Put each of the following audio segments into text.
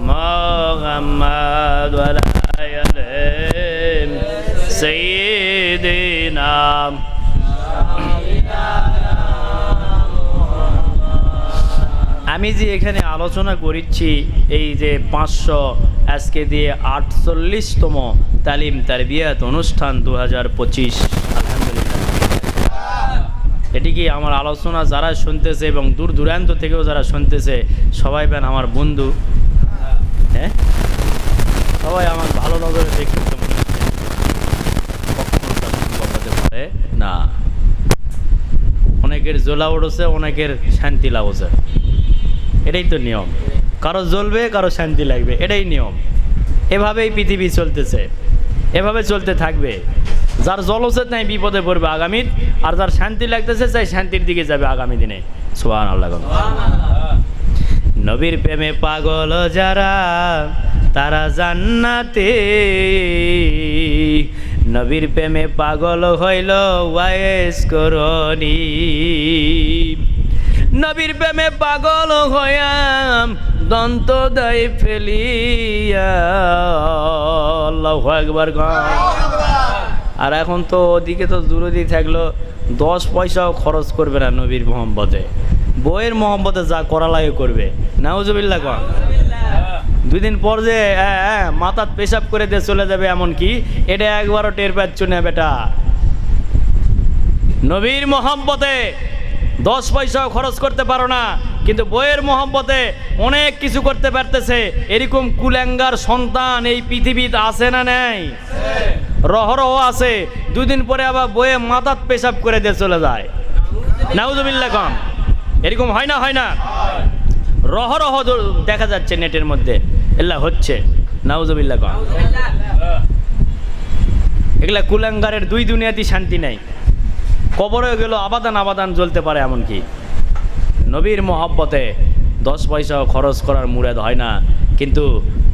محمد وعلى آله سيدنا আমি যে এখানে আলোচনা করিচ্ছি এই যে পাঁচশো আজকে দিয়ে আটচল্লিশতম তালিম তারবিয়াত অনুষ্ঠান দু হাজার পঁচিশ এটি কি আমার আলোচনা যারা শুনতেছে এবং দূর দূরান্ত থেকেও যারা শুনতেছে, সবাই বেন আমার বন্ধু। হ্যাঁ? সবাই আমার ভালো নজরে দেখতে পারে না। অনেকের জোলা উঠেছে, অনেকের শান্তি লাগছে। এটাই তো নিয়ম। কারও জ্বলবে, কারও শান্তি লাগবে। এটাই নিয়ম। এভাবেই পৃথিবী চলতেছে। এভাবে চলতে থাকবে। যার জলছে তাই বিপদে পড়বে আগামীর, আর যার শান্তি লাগতেছে তাই শান্তির দিকে যাবে আগামী দিনে। সোহান আল্লাহ নবীর প্রেমে পাগল যারা, তারা জান্নাতে। নবীর প্রেমে পাগল হইল ওয়াইস করণী। নবীর প্রেমে পাগল হইয়াম, দন্ত দই ফেলিয়া। আল্লাহু আকবার গান আর এখন তো ওদিকে তো দূরদি থাকল দশ পয়সাও খরচ করবে না নবীর মোহাম্মদে বইয়ের মোহাম্মদে যা করা লাগে করবে। নাউজবিল্লা কন। দুই দিন পর যে হ্যাঁ, হ্যাঁ, মাথার পেশাব করে দিয়ে চলে যাবে এমন কি? এটা একবারও টের পাচ্ছ না বেটা। নবীর মোহাম্মতে দশ পয়সাও খরচ করতে পারো না, কিন্তু বইয়ের মোহাম্মতে অনেক কিছু করতে পারতেছে। এরকম কুল্যাঙ্গার সন্তান এই পৃথিবীতে আছে না নেই? রহরহ আছে, দুদিন পরে আবার বইয়ে মাথাত পেশাব করে দিয়ে চলে যায়। নাউজুবিল্লাহ কম। এরকম হয় না হয় না? রহরহ দেখা যাচ্ছে নেটের মধ্যে। এল্লা হচ্ছে। নাউজুবিল্লাহ কম। এগুলা কুলাঙ্গারের দুই দুনিয়াতেই শান্তি নেই। কবরে গেল, আবাদান আবাদান জ্বলতে পারে এমনকি। নবীর মহব্বতে দশ পয়সাও খরচ করার মুরাদ হয় না, কিন্তু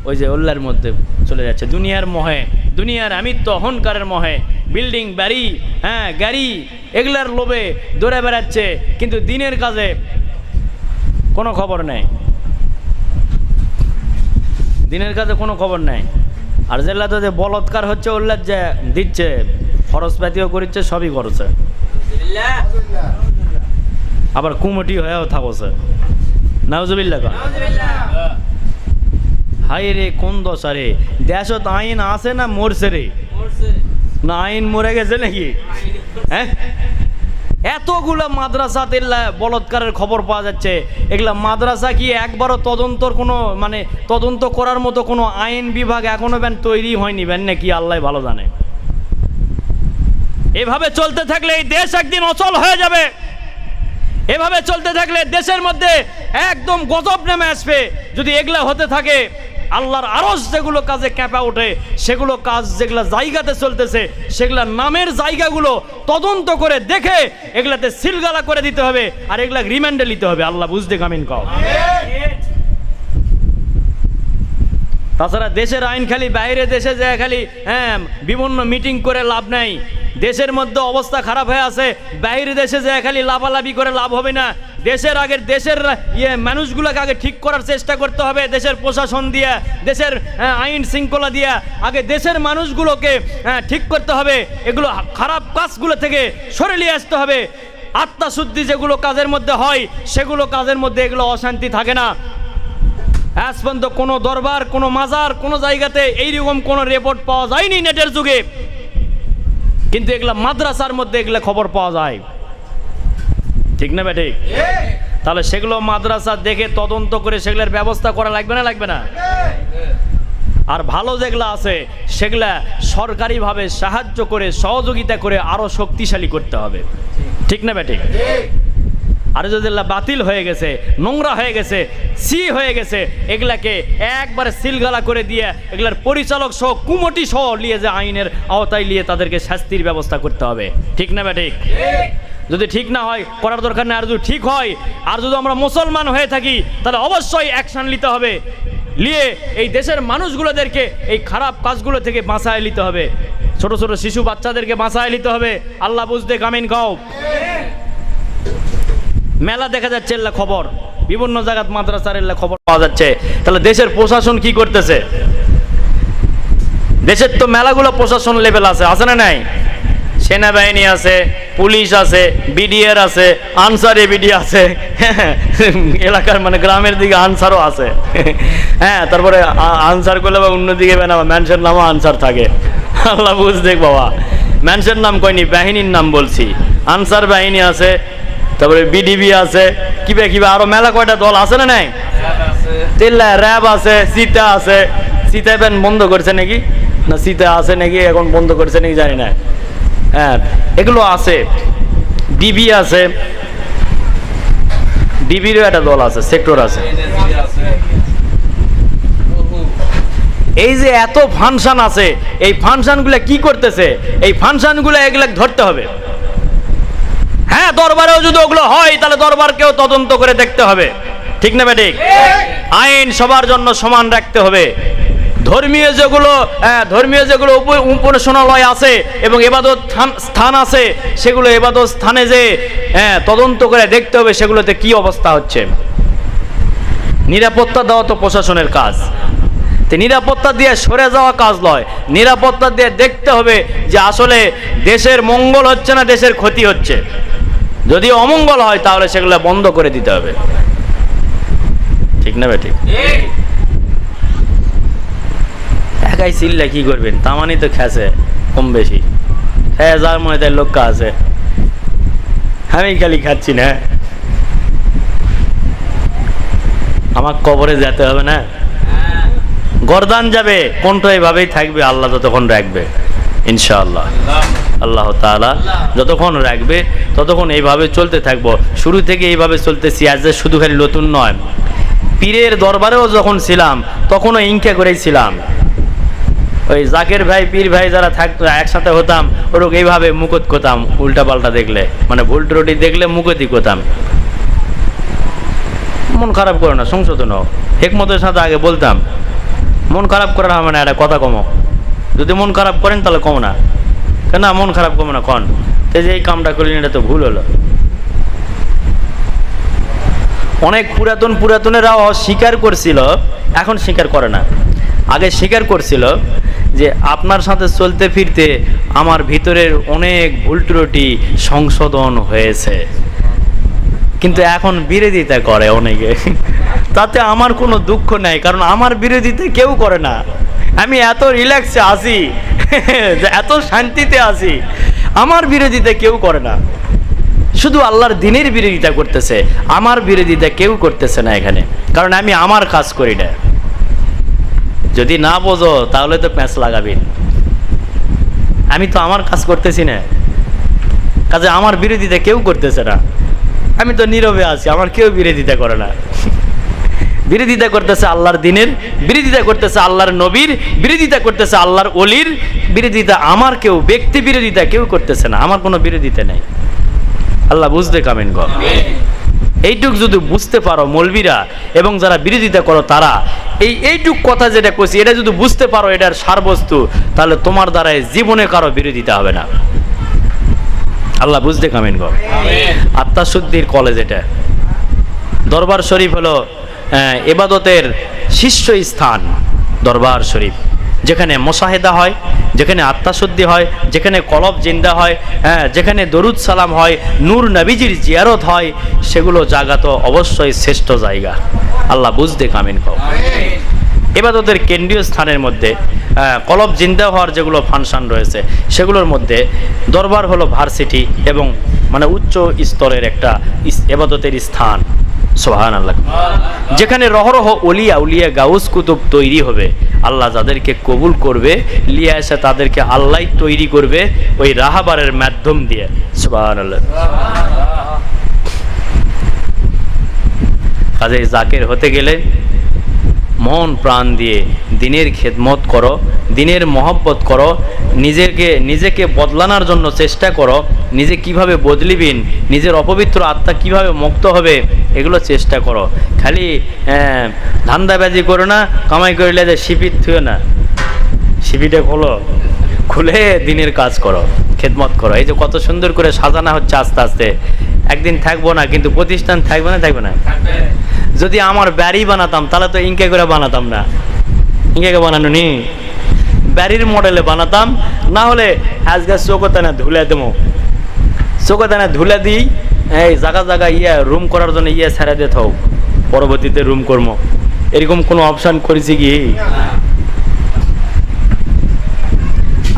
ওই যে উল্লার মধ্যে চলে যাচ্ছে। দুনিয়ার মহে, দুনিয়ার আমিত্ব, অহংকারের মহে, বিল্ডিং, বাড়ি হ্যাঁ গাড়ি, এগুলার লোভে দৌড়ে বেড়াচ্ছে, কিন্তু দিনের কাজে কোনো খবর নেই। দিনের কাজে কোনো খবর নেই। আর যেগুলাতে যে বলৎকার হচ্ছে, ওল্লার যে দিচ্ছে খরচপাতিও করিচ্ছে, সবই করছে। আবার কুমটি হয়েও থাকছে। নাউজুবিল্লা কন হাই রে কোন দশা রে? দেশত আইন আছে না মরছে রে? না আইন মরে গেছে নাকি? হ্যাঁ? এতগুলা মাদ্রাসা তেল্লা বলৎকারের খবর পাওয়া যাচ্ছে। এগুলা মাদ্রাসা কি একবারও তদন্তর কোনো মানে তদন্ত করার মতো কোনো আইন বিভাগ এখনও ব্যান তৈরি হয়নি ব্যান নাকি? আল্লাহ ভালো জানে। এভাবে চলতে থাকলে এই দেশ একদিন অচল হয়ে যাবে। এভাবে চলতে থাকলে দেশের মধ্যে একদম গজব নেমে আসবে। যদি এগুলা হতে থাকে, আল্লাহর আরস যেগুলো কাজে ক্যাপা ওঠে, সেগুলো কাজ যেগুলো জায়গাতে চলতেছে, সেগুলা নামের জায়গাগুলো তদন্ত করে দেখে এগুলাতে সিলগালা করে দিতে হবে, আর এগুলা রিমান্ডে নিতে হবে। আল্লাহ বুঝতে কামিন কও। তাছাড়া দেশের আইন খালি বাইরে দেশে যায় খালি হ্যাঁ বিভিন্ন মিটিং করে লাভ নাই। দেশের মধ্যে অবস্থা খারাপ হয়ে আছে বাইরে দেশে যায় খালি লাভালাভি করে লাভ হবে না। দেশের আগের দেশের ইয়ে মানুষগুলোকে আগে ঠিক করার চেষ্টা করতে হবে দেশের প্রশাসন দিয়া দেশের হ্যাঁ, আইন শৃঙ্খলা দিয়া। আগে দেশের মানুষগুলোকে হ্যাঁ, ঠিক করতে হবে। এগুলো খারাপ কাজগুলো থেকে সরে নিয়ে আসতে হবে। আত্মাশুদ্ধি যেগুলো কাজের মধ্যে হয় সেগুলো কাজের মধ্যে এগুলো অশান্তি থাকে না। আজ পর্যন্ত কোনো দরবার, কোনো মাজার, কোনো জায়গাতে এইরকম কোনো রেপোর্ট পাওয়া যায়নি নেটের যুগে। কিন্তু এগুলা মাদ্রাসার মধ্যে এগুলা খবর পাওয়া যায়। ঠিক না বেঠিক তাহলে সেগুলো মাদ্রাসা দেখে তদন্ত করে সেগুলোর ব্যবস্থা করা লাগবে না লাগবে না? আর ভালো যেগুলা আছে, সেগুলা সরকারিভাবে সাহায্য করে, সহযোগিতা করে আরও শক্তিশালী করতে হবে। ঠিক না বেঠিক আর যদি বাতিল হয়ে গেছে, নোংরা হয়ে গেছে সি হয়ে গেছে, এগুলাকে একবারে সিলগালা করে দিয়ে এগুলার পরিচালক সহ, কুমটি সহ নিয়ে যে আইনের আওতায় নিয়ে তাদেরকে শাস্তির ব্যবস্থা করতে হবে। ঠিক না ব্যাঠিক যদি ঠিক না হয়, করার দরকার নেই, আর যদি ঠিক হয়, আর যদি আমরা মুসলমান হয়ে থাকি, তাহলে অবশ্যই অ্যাকশন নিতে হবে। নিয়ে এই দেশের মানুষগুলোদেরকে এই খারাপ কাজগুলো থেকে বাঁচায় নিতে হবে। ছোট ছোট শিশু বাচ্চাদেরকে বাঁচায় নিতে হবে। আল্লাহ বুঝতে কামিন গাও মেলা দেখা যাচ্ছে এল্লা খবর। বিভিন্ন জায়গাত মাদ্রাসার এলে খবর পাওয়া যাচ্ছে। তাহলে দেশের প্রশাসন কি করতেছে? দেশের তো মেলাগুলো প্রশাসন লেভেল আছে আছে না নাই? সেনাবাহিনী আছে, পুলিশ আছে বিডিআর আছে, আনসার এবিডি আছে। এলাকার মানে গ্রামের দিকে আনসারও আছে। হ্যাঁ তারপরে আনসার করলে বা অন্যদিকে ম্যানসের নামও আনসার থাকে। আল্লাহ বুঝ দেখ বাবা। ম্যানসের নাম কয়নি, বাহিনীর নাম বলছি। আনসার বাহিনী আছে তারপরে বিডিবি আছে। কিবে কিবে আরও মেলা কয়টা দল আছে না নাই? তেল্লা র্যাব আছে, সীতা আছে। সীতা ব্যান বন্ধ করছে নাকি? না, সীতা আছে নাকি, এখন বন্ধ করছে নাকি জানি না। হ্যাঁ এগুলো আছে। ডিবি আছে। ডিবিরও একটা দল আছে সেক্টর আছে। এই যে এত ফাংশন আছে, এই ফাংশনগুলো কি করতেছে? এই ফাংশনগুলো এগুলো ধরতে হবে। হ্যাঁ দরবারেও যদি ওগুলো হয় তাহলে দরবারকেও তদন্ত করে দেখতে হবে। ঠিক না বেঠিক আইন সবার জন্য সমান রাখতে হবে। ধর্মীয় যেগুলো হ্যাঁ, ধর্মীয় যেগুলো উপ- উপাসনালয় আছে এবং এবাদত স্থান- আছে সেগুলো এবাদত স্থানে যে হ্যাঁ, তদন্ত করে দেখতে হবে সেগুলোতে কি অবস্থা হচ্ছে। নিরাপত্তা দেওয়া তো প্রশাসনের কাজ। নিরাপত্তা দিয়ে সরে যাওয়া কাজ নয়। নিরাপত্তা দিয়ে দেখতে হবে যে আসলে দেশের মঙ্গল হচ্ছে না দেশের ক্ষতি হচ্ছে। যদি অমঙ্গল হয়, তাহলে সেগুলো বন্ধ করে দিতে হবে। ঠিক না বে ঠিক? একাই চিল্লা কি করবেন? তামানি তো খেছে, কম বেশি। হ্যাঁ যার মনে তার লোক আছে। আমি খালি খাচ্ছি না। আমার কবরে যেতে হবে না। গরদান যাবে কোনটা এভাবেই থাকবে, আল্লাহ ততক্ষণ রাখবে, ইনশাআল্লাহ। আল্লাহ তাআলা যতক্ষণ রাখবে, ততক্ষণ এইভাবে চলতে থাকব। শুরু থেকে এইভাবে চলতেছি, আজ শুধু খালি নতুন নয়। পীরের দরবারেও যখন ছিলাম, তখনও ইনকে করেই ছিলাম। ওই জাকের ভাই, পীর ভাই যারা থাকতো, একসাথে হতাম ওরক এইভাবে মুকত কোতাম উল্টা পাল্টা দেখলে। মানে ভুল ত্রুটি দেখলে মুকতি করতাম। মন খারাপ করো না, সংশোধন হোক হেকমতের সাথে আগে বলতাম, মন খারাপ করার হবে না একটা কথা কমো। যদি মন খারাপ করেন তাহলে কমো না। কেন মন খারাপ কমো না, কন। তো যে এই কামটা করলেন এটা তো ভুল হলো। অনেক পুরাতন পুরাতনেরাও স্বীকার করছিল, এখন স্বীকার করে না। আগে স্বীকার করছিল যে আপনার সাথে চলতে ফিরতে আমার ভিতরের অনেক ভুল ত্রুটি সংশোধন হয়েছে। কিন্তু এখন বিরোধিতা করে অনেকে। তাতে আমার কোনো দুঃখ নাই, কারণ আমার বিরোধিতা কেউ করে না। আমি এত রিল্যাক্সে আছি এত শান্তিতে আছি। আমার বিরোধিতা কেউ করে না। শুধু আল্লাহর দিনের বিরোধিতা করতেছে, আমার বিরোধিতা কেউ করতেছে না এখানে। কারণ আমি আমার কাজ করি না। যদি না বোঝো, তাহলে তো প্যাঁচ লাগাবেন। আমি তো আমার কাজ করতেছি না। কাজে আমার বিরোধিতা কেউ করতেছে না। আমি তো নীরবে আছি, আমার কেউ বিরোধিতা করে না। বিরোধিতা করতেছে আল্লাহর দিনের বিরোধিতা করতেছে আল্লাহর নবীর বিরোধিতা করতেছে আল্লাহর অলির বিরোধিতা আমার কেউ ব্যক্তি বিরোধিতা কেউ করতেছে না। আমার কোনো বিরোধিতা নেই। আল্লাহ বুঝতে কামেন গো। এইটুক যদি বুঝতে পারো মলবিরা এবং যারা বিরোধিতা করো তারা এই এইটুক কথা যেটা কইছি এটা যদি বুঝতে পারো এটার সারবস্তু তাহলে তোমার দ্বারাই জীবনে কারও বিরোধিতা হবে না। আল্লাহ বুঝতে কামেন গো। আত্মাশুদ্ধির কলেজ এটা। দরবার শরীফ হলো এবাদতের শীর্ষ স্থান দরবার শরীফ, যেখানে মোশাহেদা হয়, যেখানে আত্মাশুদ্ধি হয়, যেখানে কলব জিন্দা হয় হ্যাঁ যেখানে দরুদ সালাম হয়, নূর নবীজির জিয়ারত হয়, সেগুলো জায়গা তো অবশ্যই শ্রেষ্ঠ জায়গা। আল্লাহ বুঝতে কামিন কও। এবাদতের কেন্দ্রীয় স্থানের মধ্যে কলব জিন্দা হওয়ার যেগুলো ফাংশন রয়েছে, সেগুলোর মধ্যে দরবার হলো ভার্সিটি এবং মানে উচ্চ স্তরের একটা এবাদতের স্থান। সোহান আল্লাহ যেখানে রহরহ অলিয়া উলিয়া গাউস কুতুব তৈরি হবে, আল্লাহ যাদেরকে কবুল করবে, লিয়া এসে তাদেরকে আল্লাহ তৈরি করবে ওই রাহাবারের মাধ্যম দিয়ে। সোহান আল্লাহ কাজে জাকের হতে গেলে মন প্রাণ দিয়ে দিনের খেদমত করো দিনের মহব্বত করো, নিজেকে নিজেকে বদলানোর জন্য চেষ্টা করো, নিজে কীভাবে বদলিবিন নিজের অপবিত্র আত্মা কীভাবে মুক্ত হবে, এগুলো চেষ্টা করো। খালি ধান্দাবাজি করো না, কামাই করিলে যে শিপির থুয়ে না। শিপিটা খোলো, খুলে দিনের কাজ করো, খেদমত করো। এই যে কত সুন্দর করে সাজানো হচ্ছে আস্তে আস্তে। একদিন থাকব না, কিন্তু প্রতিষ্ঠান থাকবে না থাকবে না। যদি আমার বাড়ি বানাতাম, তাহলে তো ইনকে করে বানাতাম না। ইনকে বানানো নি বাড়ির মডেলে বানাতাম, না হলে আজকে চোখতে না ধুলে দেবো চোখতে না ধুলে দিই, এই জায়গা জায়গা ইয়ে রুম করার জন্য ইয়ে ছেড়ে দিয়ে থাও। পরবর্তীতে রুম করব এরকম কোনো অপশন করেছি কি?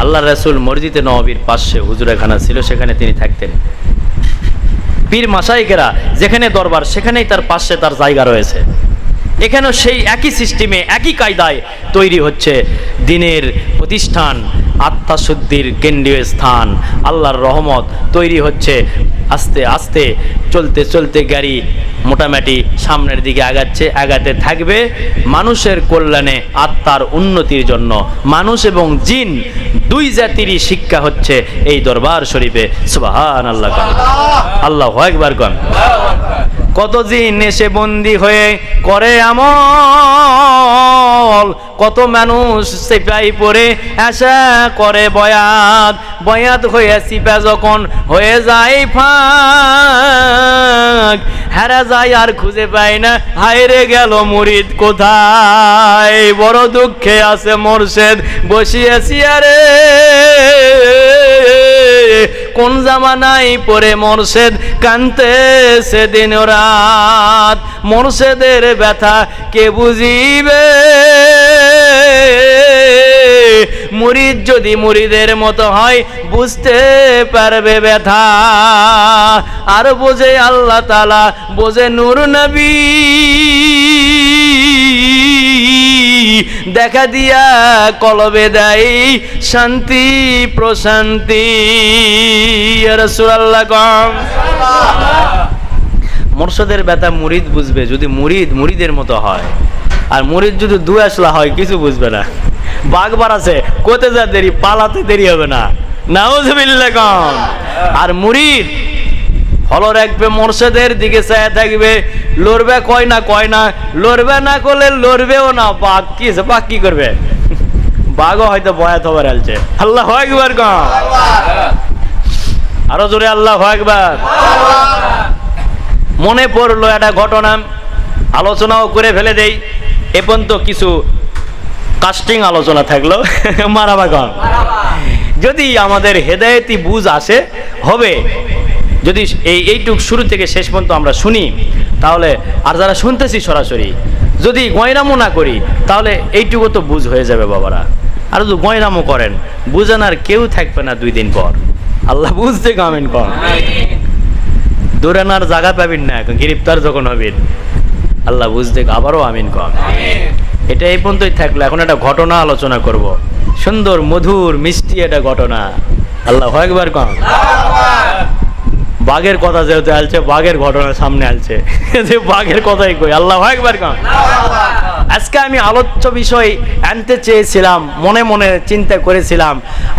আল্লাহ রসুল মসজিদে নবাবির পাশে হুজুরাখানা ছিল, সেখানে তিনি থাকতেন। পীর মাসাইকেরা যেখানে দরবার, সেখানেই তার পাশে তার জায়গা রয়েছে। এখানেও সেই একই সিস্টেমে একই কায়দায় তৈরি হচ্ছে দিনের প্রতিষ্ঠান আত্মাশুদ্ধির কেন্দ্রীয় স্থান আল্লাহর রহমত তৈরি হচ্ছে আস্তে আস্তে চলতে চলতে গাড়ি মোটামুটি সামনের দিকে আগাচ্ছে আগাতে থাকবে মানুষের কল্যাণে আত্মার উন্নতির জন্য। মানুষ এবং জিন দুই জাতিরই শিক্ষা হচ্ছে এই দরবার শরীফে। সুবাহান আল্লাহ আল্লাহ একবার কন। কত জিন এসে বন্দি হয়ে করে আমল? কত মানুষ সিপাই পরে আশা করে বয়াত। বয়াত হয়ে সিপা যখন হয়ে যায় ফাঁক। হেরা যায় আর খুঁজে পায় না হায়রে গেল মুরিদ কোথায়? বড় দুঃখে আছে মোরশেদ, বসিয়েছি আরে। কোন জামানাই পরে মোরশেদ কানতেছে সেদিন রাত। মোরশেদের ব্যথা কে বুঝিবে? মুরিদ যদি মুরিদের মতো হয়, বুঝতে পারবে ব্যথা। আর বোঝে আল্লাহ তালা বোঝে নূর নবী। দেখা দিয়া কলবে দেয় শান্তি, প্রশান্তি। রসুল্লাহ কম মোরশদের ব্যথা মুরিদ বুঝবে, যদি মুরিদ মুরিদের মতো হয়। আর মুরিদ যদি দু আসলা হয়, কিছু বুঝবে না। বাঘবার আছে কোতে যা দেরি, পালাতে দেরি হবে না। নাউজবিল্লা কম আর মুরিদ হলো রাখবে মোরশেদের দিকে চায় থাকবে। লড়বে কয় না কয় না, লড়বে না করলে লড়বেও না, বাঘ কি বাঘ কি করবে? বাঘও হয়তো বয়াত হবার আলছে আল্লাহ একবার কম আরও জোরে আল্লাহ একবার মনে পড়ল একটা ঘটনা, আলোচনাও করে ফেলে দেই। এ পর্যন্ত কিছু কাস্টিং আলোচনা থাকল। মারাবা কম যদি আমাদের হেদায়তি বুঝ আসে, হবে। যদি এই এইটুক শুরু থেকে শেষ পর্যন্ত আমরা শুনি, তাহলে আর যারা শুনতেছি সরাসরি, যদি গয়রামো না করি, তাহলে এইটুকু তো বুঝ হয়ে যাবে বাবারা। আর যদি গয়রামো করেন বুঝেন আর কেউ থাকবে না দুই দিন পর। আল্লাহ বুঝতে কামেন কম। দৌড়ানোর জায়গা পাবেন না, এখন গ্রেপ্তার যখন হবেন আল্লাহ বুঝতে আবারও আমিন কম। এটা এই পর্যন্তই থাকল, এখন একটা ঘটনা আলোচনা করব। সুন্দর, মধুর, মিষ্টি একটা ঘটনা। আল্লাহ একবার কম। বাঘের কথা যেহেতু আলছে, বাঘের ঘটনা সামনে আলছে। যে বাঘের কথাই কই, আল্লাহ একবার কম আজকে আমি আলোচ্য বিষয় আনতে চেয়েছিলাম, মনে মনে চিন্তা করেছিলাম।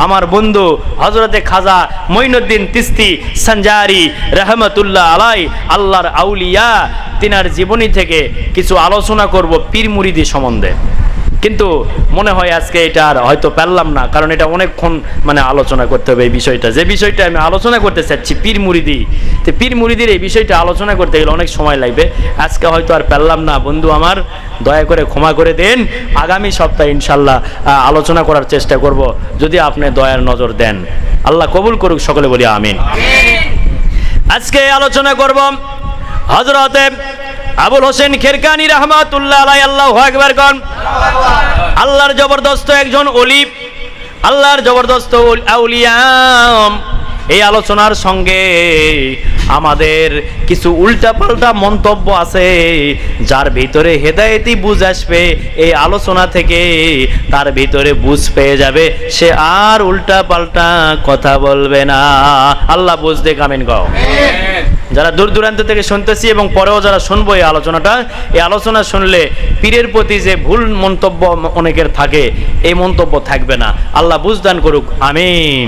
আমার বন্ধু হজরতে খাজা মঈনুদ্দিন তিস্তি সঞ্জারি রহমতুল্লাহ আলাই আল্লাহর আউলিয়া, তিনার জীবনী থেকে কিছু আলোচনা করব পীর মুরিদি সম্বন্ধে। কিন্তু মনে হয় আজকে এটা আর হয়তো পারলাম না কারণ এটা অনেকক্ষণ মানে আলোচনা করতে হবে এই বিষয়টা। যে বিষয়টা আমি আলোচনা করতে চাচ্ছি পীর মুরিদি। তো পীর মুরিদির এই বিষয়টা আলোচনা করতে গেলে অনেক সময় লাগবে। আজকে হয়তো আর পারলাম না। বন্ধু আমার দয়া করে ক্ষমা করে দেন। আগামী সপ্তাহে ইনশাল্লাহ আলোচনা করার চেষ্টা করব যদি আপনি দয়ার নজর দেন। আল্লাহ কবুল করুক সকলে বলি আমিন। আজকে আলোচনা করব হজরতে আবুল হোসেন খেরকানি রহমাতুল্লাহ আলাই আল্লাহ একবার কন। আল্লাহর জবরদস্ত একজন অলিপ আল্লাহর জবরদস্ত উল- আউলিয়াম এই আলোচনার সঙ্গে আমাদের কিছু উল্টাপাল্টা মন্তব্য আছে, যার ভিতরে হেদায়েতি বুঝ আসবে, এই আলোচনা থেকে তার ভিতরে বুঝ পেয়ে যাবে। সে আর উল্টাপাল্টা কথা বলবে না। আল্লাহ বুঝতে কামেন গাও যারা দূর দূরান্ত থেকে শুনতেছি এবং পরেও যারা শুনব এই আলোচনাটা, এই আলোচনা শুনলে পীরের প্রতি যে ভুল মন্তব্য অনেকের থাকে, এই মন্তব্য থাকবে না। আল্লাহ বুঝদান করুক, আমিন।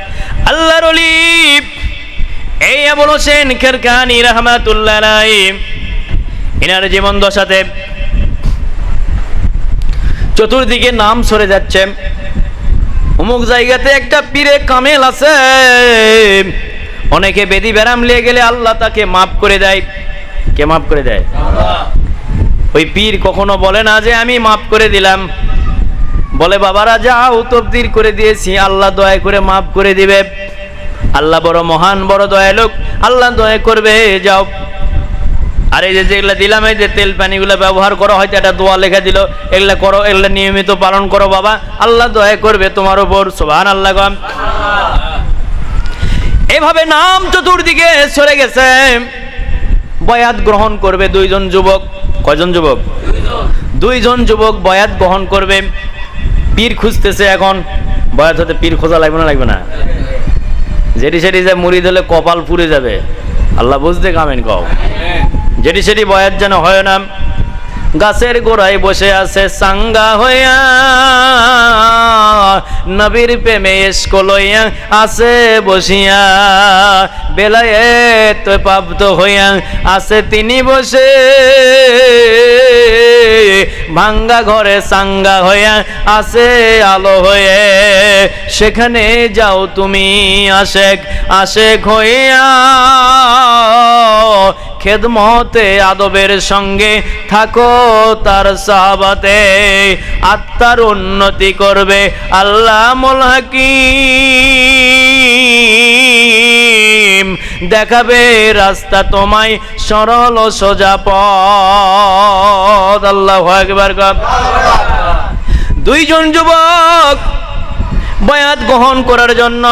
আল্লাহর এই আবুল হোসেন খেরকানি রহমতুল্লাহ এনার জীবন দশাতে চতুর্দিকে নাম সরে যাচ্ছে। অমুক জায়গাতে একটা পীরে কামেল আছে। অনেকে বেদি ব্যারাম লিয়ে গেলে আল্লাহ তাকে মাফ করে দেয়। কে মাফ করে দেয়? ওই পীর কখনো বলে না যে আমি মাফ করে দিলাম। বলে, বাবারা, যাও তবদির করে দিয়েছি। আল্লাহ দয়া করে মাফ করে দিবে। আল্লাহ বড় মহান, বড় দয়ালুক। আল্লাহ দয়া করবে। যাও। আর এই যে যেগুলা দিলাম, এই যে তেল পানিগুলো ব্যবহার করো, হয়তো একটা দোয়া লেখা দিল। এগুলা করো, এগুলা নিয়মিত পালন করো, বাবা। আল্লাহ দয়া করবে তোমার উপর। সোভান আল্লাহ এভাবে নাম চতুর্দিকে সরে গেছে। বয়াত গ্রহণ করবে দুইজন যুবক। কয়জন যুবক? দুইজন যুবক বয়াত গ্রহণ করবে। পীর খুঁজতেছে এখন, বয়স হতে পীর খোঁজা লাগবে না লাগবে না। যেটি সেটি যে মুড়ি দিলে কপাল পুড়ে যাবে। আল্লাহ বুঝতে কামেন কও। যেটি সেটি বয়াত যেন হয় না, গাছের গোড়ায় বসে আছে সাঙ্গা হইয়া, নবীর প্রেমে এসকো লইয়া আছে বসিয়া, বেলায় তো প্রাপ্ত হইয়া আছে তিনি বসে। ভাঙ্গা ঘরে সাঙ্গা হইয়া আসে আলো হয়ে। সেখানে যাও তুমি আশেক আশেক হইয়া। খেদমতে আদবের সঙ্গে থাকো তার সাহাবাতে। আত্মার উন্নতি করবে আল্লাহ হাকিম। দেখাবে রাস্তা তোমায় সরল ও সোজা পথ। আল্লাহ একবার দুইজন যুবক বয়াত গ্রহণ করার জন্য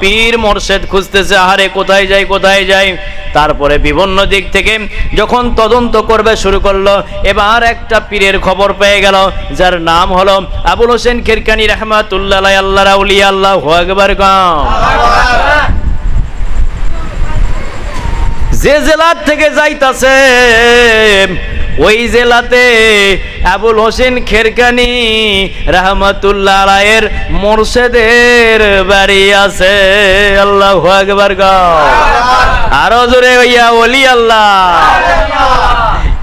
পীর মোর্শেদ খুঁজতেছে, আহারে, কোথায় যাই কোথায় যাই? তারপরে বিভিন্ন দিক থেকে যখন তদন্ত করবে শুরু করল, এবার একটা পীরের খবর পেয়ে গেল, যার নাম হলো আবুল হোসেন খিরকানি রহমাতুল্লাহ আল্লাহ রাউলি আল্লাহ আকবার গাম যে জেলার থেকে যাইতাছে, ওই জেলাতে আবুল হোসেন খেরকানি রহমতুল্লাহ রায়ের মোর্শেদের বাড়ি আছে। আল্লাহ একবার আরও জোরে হইয়া বলি আল্লাহ।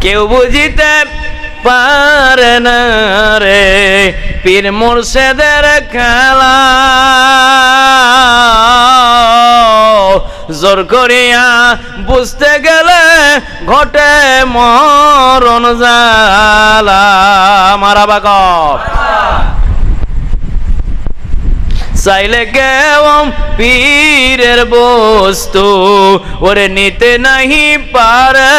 কেউ বুঝিতে পারে না রে পীর মোর্শেদের খেলা। জোর করিয়া বুঝতে গেলে ঘটে মরণ জালা মারা বাকব চাইলে কেউ পীরের বস্তু, ওরে নিতে নাহি পারে।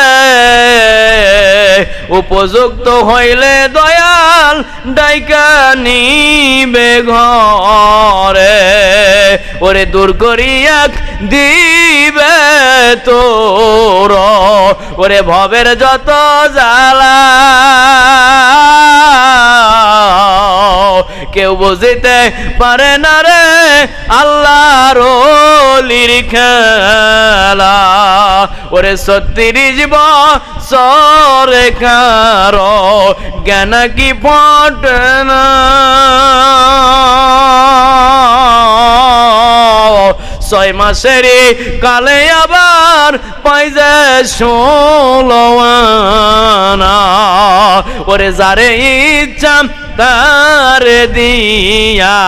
উপযুক্ত হইলে দয়াল ডাইকা নিবে ঘরে। ওরে দূর করিয়া দিবে তোর। ওরে ভবের যত জ্বালা, কেউ বুঝিতে পারে না রে আল্লাহর অলির খেলা। ওরে সত্যিরিশ বছরে কার, জ্ঞান কি ফটে না? ছয় মাসের কালে আবার পাইজে ষোলওয়ানা ওরে যারে ইচ্ছা তার দিয়া।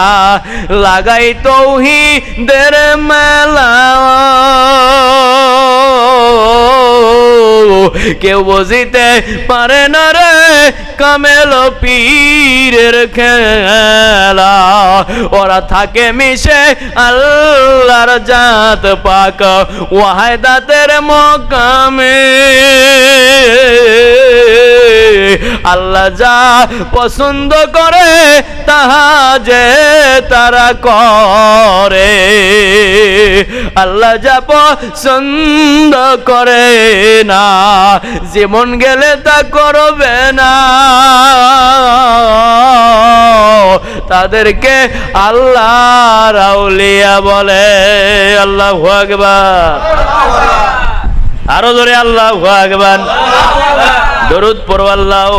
লাগাই তৌহি দের মেলা। কেউ বুঝিতে পারে না রে কামেল পীরের খেলা। ওরা থাকে মিশে আল্লাহর জাত পাক। ওয়াহায় দাতের মকামে। আল্লাহ যা পছন্দ করে, তাহা যে তারা করে। আল্লাহ যা পছন্দ করে না, যেমন গেলে তা করবে না। তাদেরকে আল্লাহ রাউলিয়া বলে, আল্লাহ আকবার। আরও ধরে আল্লাহ আকবার। দরুদ পড়ো আল্লাহ